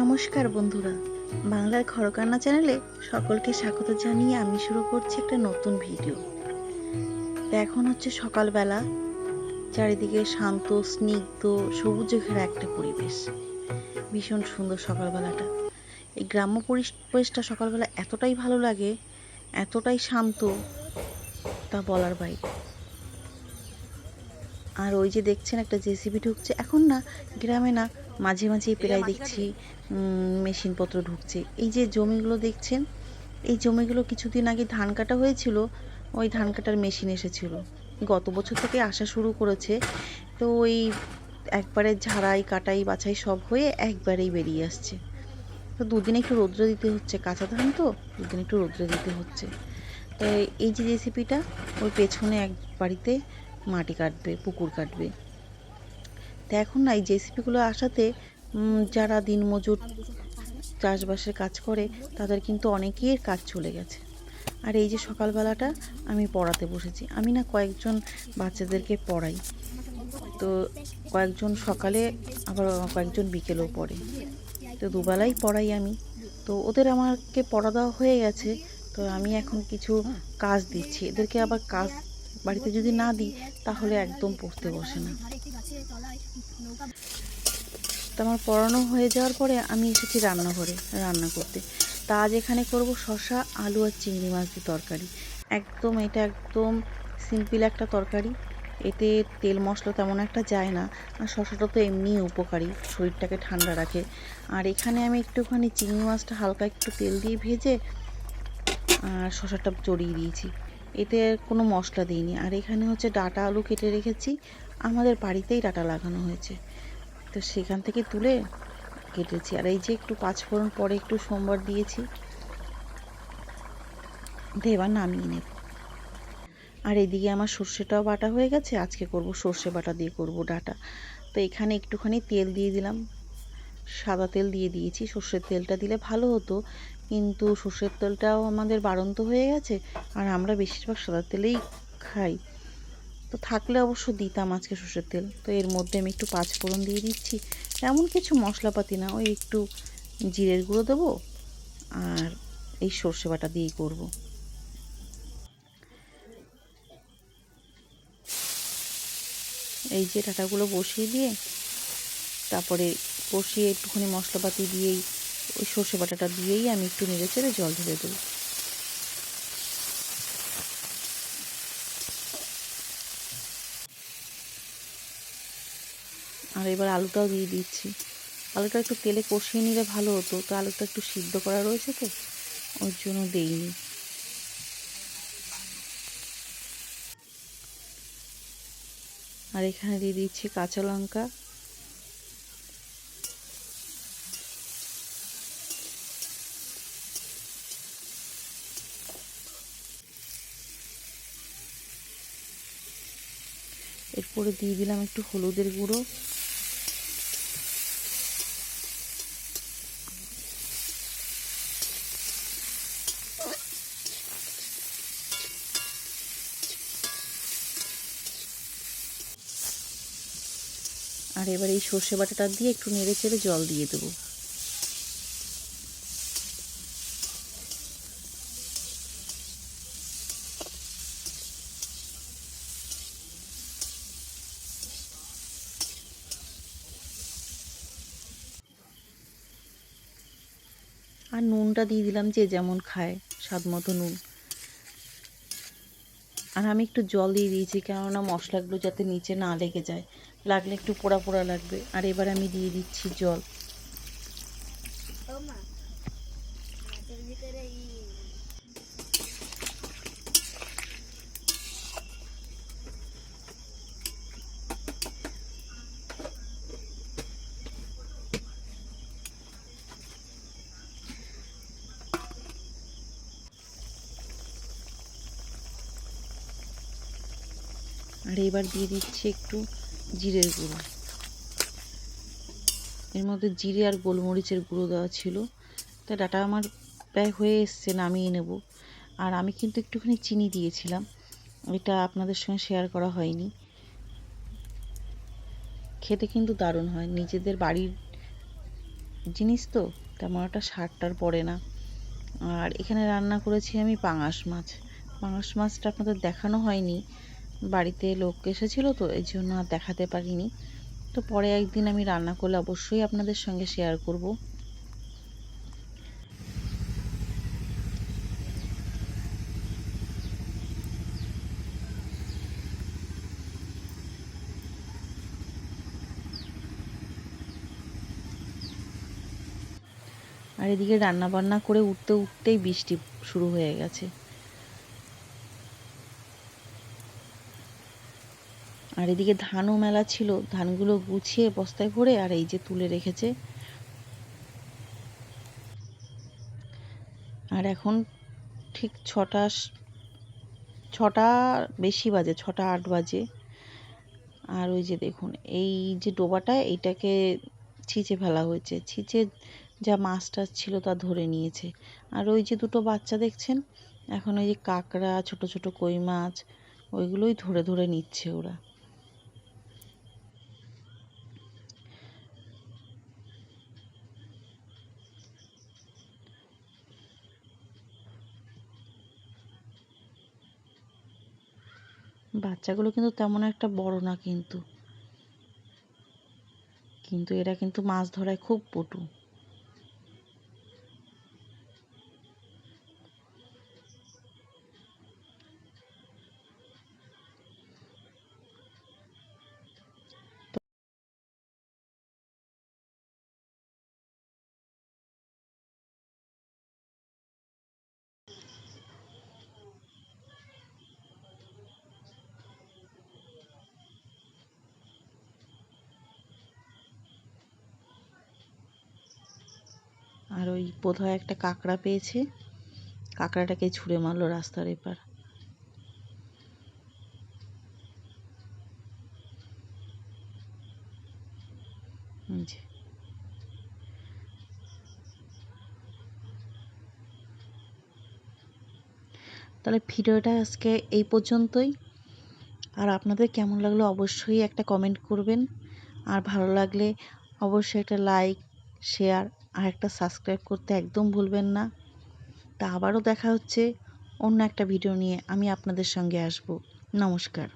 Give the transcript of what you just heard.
নমস্কার বন্ধুরা। বাংলার খরকান্না চ্যানেলে সকলকে স্বাগত জানিয়ে আমি শুরু করছি একটা নতুন ভিডিও। এখন হচ্ছে সকালবেলা, চারিদিকে শান্ত, স্নিগ্ধ, সবুজে ঘেরা একটা পরিবেশ। ভীষণ সুন্দর সকালবেলাটা। এই গ্রাম্য পরিবেশটা সকালবেলা এতটাই ভালো লাগে, এতটাই শান্ত, তা বলার বাইরে। আর ওই যে দেখছেন একটা জেসিবি ঢুকছে। এখন না গ্রামে না মাঝে মাঝে প্রায় দেখছি মেশিনপত্র ঢুকছে। এই যে জমিগুলো দেখছেন এই জমিগুলো কিছুদিন আগে ধান কাটা হয়েছিল ওই ধান কাটার মেশিন এসেছিল। গত বছর থেকে আসা শুরু করেছে। তো ওই একবারে ঝাড়াই কাটাই বাছাই সব হয়ে একবারেই বেরিয়ে আসছে। তো দুদিন একটু রৌদ্র দিতে হচ্ছে কাঁচা ধান তো দুদিন একটু রৌদ্র দিতে হচ্ছে। তো এই যে রেসিপিটা ওই পেছনে এক বাড়িতে মাটি কাটবে, পুকুর কাটবে। তো এখন না, এই জেসিপিগুলো আসাতে যারা দিনমজুর চাষবাসের কাজ করে, তাদের কিন্তু অনেকের কাজ চলে গেছে। আর এই যে সকালবেলাটা আমি পড়াতে বসেছি। আমি না কয়েকজন বাচ্চাদেরকে পড়াই। তো কয়েকজন সকালে, আবার কয়েকজন বিকেলেও পড়ে। তো দুবেলাই পড়াই আমি। তো ওদের আমাকে পড়া দেওয়া হয়ে গেছে। তো আমি এখন কিছু কাজ দিচ্ছি। এদেরকে আবার কাজ বাড়িতে যদি না দিই, তাহলে একদম পড়তে বসে না। তো আমার পড়ানো হয়ে যাওয়ার পরে আমি এসেছি রান্নাঘরে রান্না করতে। তা আজ এখানে করব শসা, আলু আর চিংড়ি মাছ দিয়ে তরকারি। একদম এটা একদম সিম্পল একটা তরকারি। এতে তেল মশলা তেমন একটা যায় না, আর শসাটা তো এমনিই উপকারী, শরীরটাকে ঠান্ডা রাখে। আর এখানে আমি একটুখানি চিংড়ি মাছটা হালকা একটু তেল দিয়ে ভেজে, আর শসাটা চড়িয়ে দিয়েছি। এতে কোনো মশলা দিইনি। আর এখানে হচ্ছে ডাটা আলু কেটে রেখেছি। আমাদের বাড়িতেই ডাটা লাগানো হয়েছে। তো সেখান থেকে তুলে কেটেছি। আর এই যে একটু পাঁচফোড়ন পরে একটু সোমবার দিয়েছি। দিয়ে এবার নামিয়ে নেব। আর এদিকে আমার সর্ষেটাও বাটা হয়ে গেছে। আজকে করব সর্ষে বাটা দিয়ে করব ডাটা। তো এখানে একটুখানি তেল দিয়ে দিলাম। সাদা তেল দিয়ে দিয়েছি। সর্ষের তেলটা দিলে ভালো হতো। কিন্তু সর্ষের তেলটাও আমাদের বাড়ন্ত হয়ে গেছে, আর আমরা বেশিরভাগ সাদা তেলেই খাই। তো থাকলে অবশ্য দিতাম আজকে সর্ষের তেল, তো এর মধ্যে আমি একটু পাঁচ ফোড়ন দিয়ে দিচ্ছি। এমন কিছু মশলাপাতি না, ওই একটু জিরের গুঁড়ো দেবো, আর এই সর্ষে বাটা দিয়েই করব। এই যে ডাটাগুলো বসিয়ে দিয়ে, তারপরে কষিয়ে একটুখানি মশলাপাতি দিয়েই ওই সর্ষে বাটাটা দিয়েই আমি একটু নেড়ে চেড়ে জল ঢেলে দেবো। আর এবার আলুটাও দিয়ে দিচ্ছি। আলুটা একটু তেলে কষিয়ে নিলে ভালো হতো, তো আলুটা একটু সিদ্ধ করা রয়েছে তো, ওর জন্য দেইনি। আর এখানে দিয়ে দিচ্ছি কাঁচা লঙ্কা। এরপরে দিয়ে দিলাম একটু হলুদের গুঁড়ো। আর এবার এই সর্ষে বাটাটা দিয়ে একটু নেড়ে চেড়ে জল দিয়ে দেবো। আর নুনটা দিয়ে দিলাম যে যেমন খায়, স্বাদ মতো নুন। আর আমি একটু জল দিয়ে দিয়েছি, কেননা মশলাগুলো যাতে নিচে না লেগে যায়। লাগলে একটু পোড়া পোড়া লাগবে। আর এবার আমি দিয়ে দিচ্ছি জল। আর এবার দিয়ে দিচ্ছি একটু জিরের গুঁড়ো। এর মধ্যে জিরে আর গোলমরিচের গুঁড়ো দেওয়া ছিল। তা ডাটা আমার প্রায় হয়ে এসছে, নামিয়ে নেব। আর আমি কিন্তু একটুখানি চিনি দিয়েছিলাম। এটা আপনাদের সঙ্গে শেয়ার করা হয়নি। খেতে কিন্তু দারুণ হয়। নিজেদের বাড়ির জিনিস তো তেমন একটা সারটার পড়ে না। আর এখানে রান্না করেছি আমি পাঙাশ মাছ। পাঙাশ মাছটা আপনাদের দেখানো হয়নি। বাড়িতে লোক এসেছিল তো, এই জন্য আর দেখাতে পারিনি। তো পরে একদিন আমি রান্না করলে অবশ্যই আপনাদের সঙ্গে শেয়ার করব। আর এদিকে রান্না বান্না করে উঠতে উঠতেই বৃষ্টি শুরু হয়ে গেছে। আর এদিকে ধানও মেলা ছিল। ধানগুলো গুছিয়ে বস্তায় ভরে আর এই যে তুলে রেখেছে। আর এখন ঠিক ছটা ছটা বেশি বাজে, ছটা আট বাজে। আর ওই যে দেখুন, এই যে ডোবাটা, এইটাকে ছিঁচে ফেলা হয়েছে। ছিঁচে যা মাছ টাছ ছিল তা ধরে নিয়েছে। আর ওই যে দুটো বাচ্চা দেখছেন? এখন ওই যে কাঁকড়া, ছোট ছোট কই মাছ, ওইগুলোই ধরে ধরে নিচ্ছে ওরা। বাচ্চাগুলো কিন্তু তেমন একটা বড় না কিন্তু। কিন্তু এরা কিন্তু মাছ ধরায় খুব পটু। আর ওই বোধহয় একটা কাঁকড়া পেয়েছে। কাঁকড়াটাকে ছুঁড়ে মারলো রাস্তার এপার। তাহলে ভিডিওটা আজকে এই পর্যন্তই। আর আপনাদের কেমন লাগল অবশ্যই একটা কমেন্ট করবেন। আর ভালো লাগলে অবশ্যই একটা লাইক, শেয়ার আর একটা সাবস্ক্রাইব করতে একদম ভুলবেন না। তা আবারও দেখা হচ্ছে অন্য একটা ভিডিও নিয়ে। আমি আপনাদের সঙ্গে আসব। নমস্কার।